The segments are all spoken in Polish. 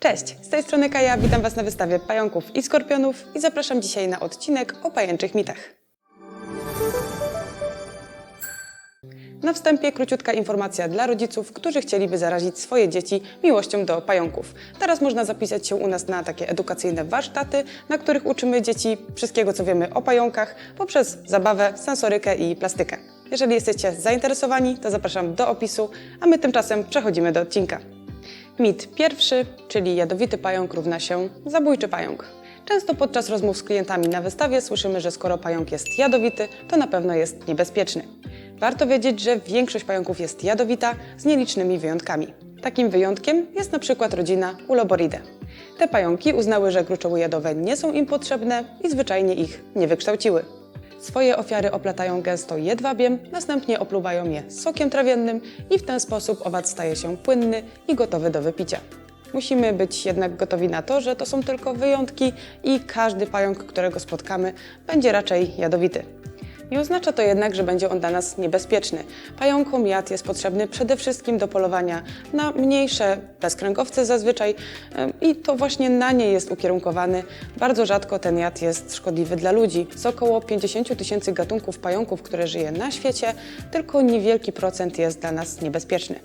Cześć, z tej strony Kaja, witam Was na wystawie pająków i skorpionów i zapraszam dzisiaj na odcinek o pajęczych mitach. Na wstępie króciutka informacja dla rodziców, którzy chcieliby zarazić swoje dzieci miłością do pająków. Teraz można zapisać się u nas na takie edukacyjne warsztaty, na których uczymy dzieci wszystkiego, co wiemy o pająkach, poprzez zabawę, sensorykę i plastykę. Jeżeli jesteście zainteresowani, to zapraszam do opisu, a my tymczasem przechodzimy do odcinka. Mit pierwszy, czyli jadowity pająk równa się zabójczy pająk. Często podczas rozmów z klientami na wystawie słyszymy, że skoro pająk jest jadowity, to na pewno jest niebezpieczny. Warto wiedzieć, że większość pająków jest jadowita z nielicznymi wyjątkami. Takim wyjątkiem jest na przykład rodzina Uloboridae. Te pająki uznały, że gruczoły jadowe nie są im potrzebne i zwyczajnie ich nie wykształciły. Swoje ofiary oplatają gęsto jedwabiem, następnie opluwają je sokiem trawiennym i w ten sposób owad staje się płynny i gotowy do wypicia. Musimy być jednak gotowi na to, że to są tylko wyjątki i każdy pająk, którego spotkamy, będzie raczej jadowity. Nie oznacza to jednak, że będzie on dla nas niebezpieczny. Pająkom jad jest potrzebny przede wszystkim do polowania na mniejsze bezkręgowce zazwyczaj i to właśnie na nie jest ukierunkowany. Bardzo rzadko ten jad jest szkodliwy dla ludzi. Z około 50 000 tysięcy gatunków pająków, które żyje na świecie, tylko niewielki procent jest dla nas niebezpieczny.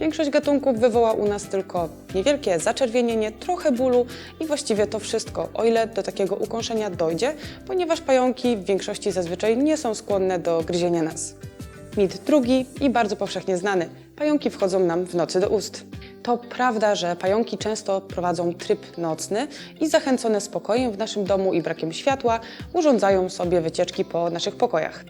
Większość gatunków wywoła u nas tylko niewielkie zaczerwienienie, trochę bólu i właściwie to wszystko, o ile do takiego ukąszenia dojdzie, ponieważ pająki w większości zazwyczaj nie są skłonne do gryzienia nas. Mit drugi i bardzo powszechnie znany. Pająki wchodzą nam w nocy do ust. To prawda, że pająki często prowadzą tryb nocny i zachęcone spokojem w naszym domu i brakiem światła urządzają sobie wycieczki po naszych pokojach.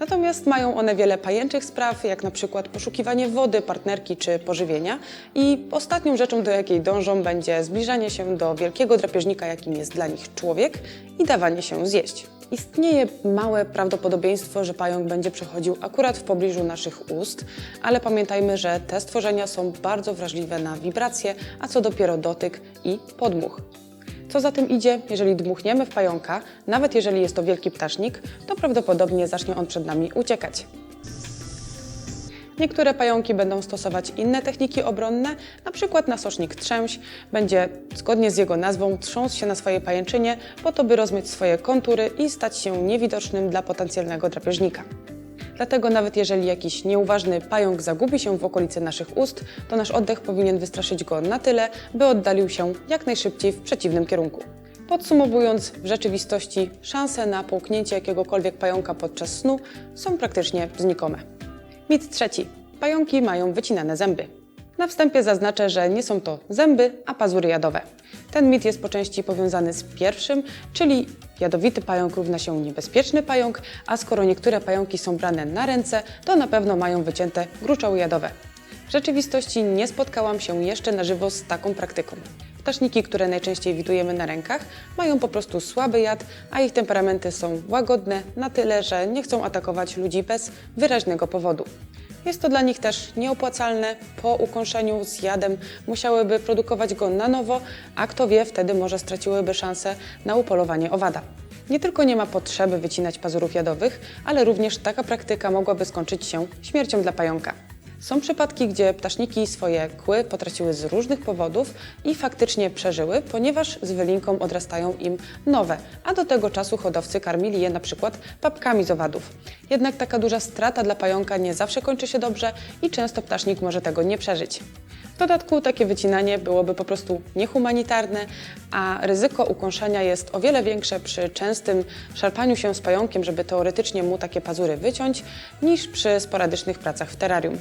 Natomiast mają one wiele pajęczych spraw, jak na przykład poszukiwanie wody, partnerki czy pożywienia. I ostatnią rzeczą, do jakiej dążą, będzie zbliżanie się do wielkiego drapieżnika, jakim jest dla nich człowiek i dawanie się zjeść. Istnieje małe prawdopodobieństwo, że pająk będzie przechodził akurat w pobliżu naszych ust, ale pamiętajmy, że te stworzenia są bardzo wrażliwe na wibracje, a co dopiero dotyk i podmuch. Co za tym idzie, jeżeli dmuchniemy w pająka, nawet jeżeli jest to wielki ptasznik, to prawdopodobnie zacznie on przed nami uciekać. Niektóre pająki będą stosować inne techniki obronne, na przykład nasocznik trzęś będzie, zgodnie z jego nazwą, trząsł się na swojej pajęczynie po to, by rozmyć swoje kontury i stać się niewidocznym dla potencjalnego drapieżnika. Dlatego nawet jeżeli jakiś nieuważny pająk zagubi się w okolicy naszych ust, to nasz oddech powinien wystraszyć go na tyle, by oddalił się jak najszybciej w przeciwnym kierunku. Podsumowując, w rzeczywistości szanse na połknięcie jakiegokolwiek pająka podczas snu są praktycznie znikome. Mit trzeci. Pająki mają wycinane zęby. Na wstępie zaznaczę, że nie są to zęby, a pazury jadowe. Ten mit jest po części powiązany z pierwszym, czyli jadowity pająk równa się niebezpieczny pająk, a skoro niektóre pająki są brane na ręce, to na pewno mają wycięte gruczoły jadowe. W rzeczywistości nie spotkałam się jeszcze na żywo z taką praktyką. Ptaszniki, które najczęściej widujemy na rękach, mają po prostu słaby jad, a ich temperamenty są łagodne na tyle, że nie chcą atakować ludzi bez wyraźnego powodu. Jest to dla nich też nieopłacalne. Po ukąszeniu z jadem musiałyby produkować go na nowo, a kto wie, wtedy może straciłyby szansę na upolowanie owada. Nie tylko nie ma potrzeby wycinać pazurów jadowych, ale również taka praktyka mogłaby skończyć się śmiercią dla pająka. Są przypadki, gdzie ptaszniki swoje kły potraciły z różnych powodów i faktycznie przeżyły, ponieważ z wylinką odrastają im nowe, a do tego czasu hodowcy karmili je na przykład papkami z owadów. Jednak taka duża strata dla pająka nie zawsze kończy się dobrze i często ptasznik może tego nie przeżyć. W dodatku takie wycinanie byłoby po prostu niehumanitarne, a ryzyko ukąszenia jest o wiele większe przy częstym szarpaniu się z pająkiem, żeby teoretycznie mu takie pazury wyciąć, niż przy sporadycznych pracach w terrarium.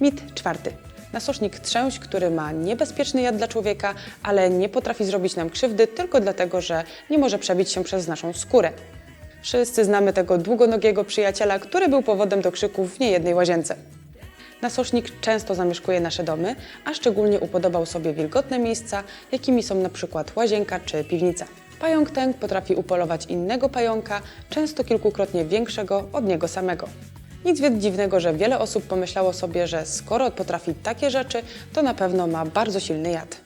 Mit czwarty. Nasocznik trzęś, który ma niebezpieczny jad dla człowieka, ale nie potrafi zrobić nam krzywdy tylko dlatego, że nie może przebić się przez naszą skórę. Wszyscy znamy tego długonogiego przyjaciela, który był powodem do krzyków w niejednej łazience. Nasocznik często zamieszkuje nasze domy, a szczególnie upodobał sobie wilgotne miejsca, jakimi są na przykład łazienka czy piwnica. Pająk ten potrafi upolować innego pająka, często kilkukrotnie większego od niego samego. Nic więc dziwnego, że wiele osób pomyślało sobie, że skoro potrafi takie rzeczy, to na pewno ma bardzo silny jad.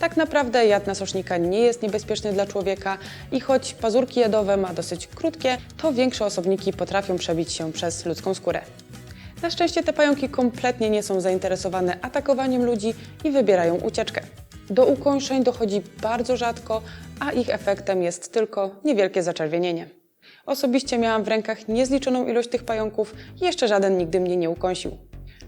Tak naprawdę jad nasocznika nie jest niebezpieczny dla człowieka i choć pazurki jadowe ma dosyć krótkie, to większe osobniki potrafią przebić się przez ludzką skórę. Na szczęście te pająki kompletnie nie są zainteresowane atakowaniem ludzi i wybierają ucieczkę. Do ukończeń dochodzi bardzo rzadko, a ich efektem jest tylko niewielkie zaczerwienienie. Osobiście miałam w rękach niezliczoną ilość tych pająków i jeszcze żaden nigdy mnie nie ukąsił.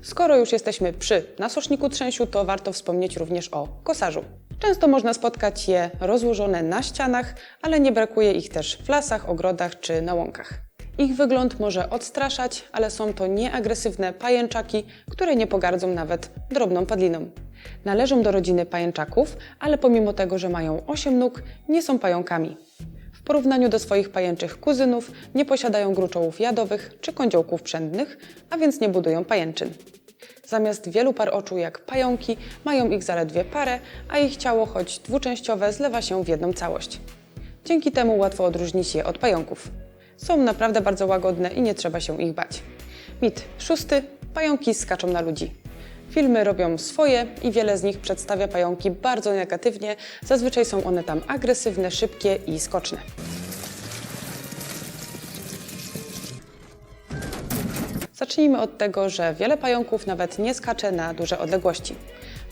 Skoro już jesteśmy przy nasoszniku trzęsiu, to warto wspomnieć również o kosarzu. Często można spotkać je rozłożone na ścianach, ale nie brakuje ich też w lasach, ogrodach czy na łąkach. Ich wygląd może odstraszać, ale są to nieagresywne pajęczaki, które nie pogardzą nawet drobną padliną. Należą do rodziny pajęczaków, ale pomimo tego, że mają 8 nóg, nie są pająkami. Porównaniu do swoich pajęczych kuzynów nie posiadają gruczołów jadowych czy kądziołków przędnych, a więc nie budują pajęczyn. Zamiast wielu par oczu jak pająki, mają ich zaledwie parę, a ich ciało, choć dwuczęściowe, zlewa się w jedną całość. Dzięki temu łatwo odróżnić je od pająków. Są naprawdę bardzo łagodne i nie trzeba się ich bać. Mit szósty. Pająki skaczą na ludzi. Filmy robią swoje i wiele z nich przedstawia pająki bardzo negatywnie. Zazwyczaj są one tam agresywne, szybkie i skoczne. Zacznijmy od tego, że wiele pająków nawet nie skacze na duże odległości.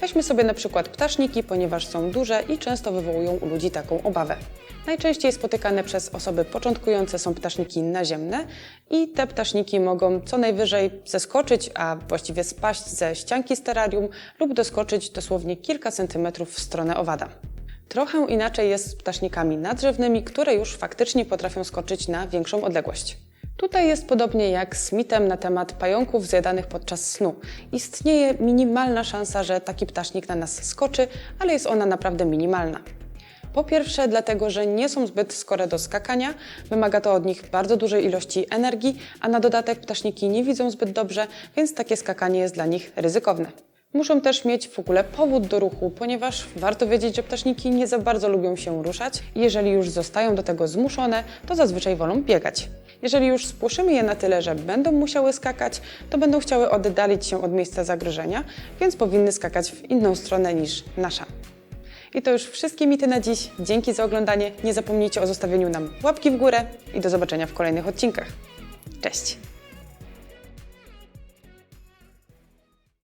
Weźmy sobie na przykład ptaszniki, ponieważ są duże i często wywołują u ludzi taką obawę. Najczęściej spotykane przez osoby początkujące są ptaszniki naziemne i te ptaszniki mogą co najwyżej zeskoczyć, a właściwie spaść ze ścianki sterarium lub doskoczyć dosłownie kilka centymetrów w stronę owada. Trochę inaczej jest z ptasznikami nadrzewnymi, które już faktycznie potrafią skoczyć na większą odległość. Tutaj jest podobnie jak z mitem na temat pająków zjadanych podczas snu. Istnieje minimalna szansa, że taki ptasznik na nas skoczy, ale jest ona naprawdę minimalna. Po pierwsze, dlatego, że nie są zbyt skore do skakania, wymaga to od nich bardzo dużej ilości energii, a na dodatek ptaszniki nie widzą zbyt dobrze, więc takie skakanie jest dla nich ryzykowne. Muszą też mieć w ogóle powód do ruchu, ponieważ warto wiedzieć, że ptaszniki nie za bardzo lubią się ruszać i jeżeli już zostają do tego zmuszone, to zazwyczaj wolą biegać. Jeżeli już spłoszymy je na tyle, że będą musiały skakać, to będą chciały oddalić się od miejsca zagrożenia, więc powinny skakać w inną stronę niż nasza. I to już wszystkie mity na dziś. Dzięki za oglądanie. Nie zapomnijcie o zostawieniu nam łapki w górę i do zobaczenia w kolejnych odcinkach. Cześć!